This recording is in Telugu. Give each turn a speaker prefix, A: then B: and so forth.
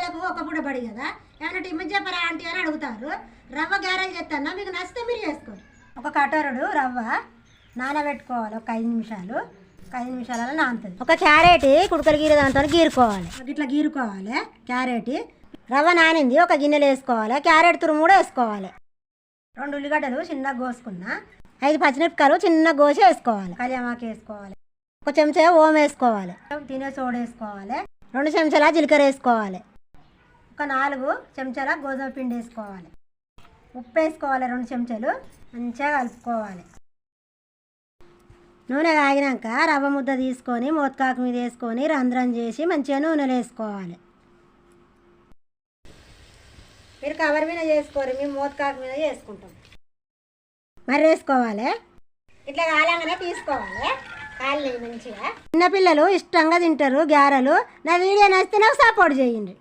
A: పిల్లలకు ఒక పూట పడి కదా? ఏమన్నా టిఫిన్ చెప్పరా ఆంటీ అని అడుగుతారు. రవ్వ గారెలు చేస్తాను మీకు నచ్చితే మీరు చేసుకోండి. ఒక కటోరుడు రవ్వ నానబెట్టుకోవాలి. ఒక ఐదు నిమిషాలు. ఒక ఐదు నిమిషాలలో నానుతుంది. ఒక క్యారెట్ కుడుకలు గీరే దాంతో గీరుకోవాలి. ఇట్లా గీరుకోవాలి. క్యారెట్. రవ్వ నానింది. ఒక గిన్నెలు వేసుకోవాలి. క్యారెట్ తురుము కూడా వేసుకోవాలి. రెండు ఉల్లిగడ్డలు చిన్నగా కోసుకున్నా ఐదు పచ్చిమిరపకాయలు చిన్నగా కోసి వేసుకోవాలి. కళ్యామాకు వేసుకోవాలి. ఒక చెంచా ఓం వేసుకోవాలి. తినే సోడ వేసుకోవాలి. రెండు చెంచాల జీలకర్ర వేసుకోవాలి. ఒక నాలుగు చెంచాల గోధుమ పిండి వేసుకోవాలి. ఉప్పు వేసుకోవాలి రెండు చెంచాలు. మంచిగా కలుపుకోవాలి. నూనె కాగినాక రవ్వ ముద్ద తీసుకొని మోత్కాకు మీద వేసుకొని రంధ్రం చేసి మంచిగా నూనెలో వేసుకోవాలి. మీరు కవర్ మీద చేసుకోరు మేము మోత్కాకు మీద చేసుకుంటాం. మరి వేసుకోవాలి? ఇట్లా కాలంగానే తీసుకోవాలి. కాళ్ళు మంచిగా. చిన్నపిల్లలు ఇష్టంగా తింటారు గారెలు. నా వీడియో నచ్చితే నాకు సపోర్ట్ చేయండి.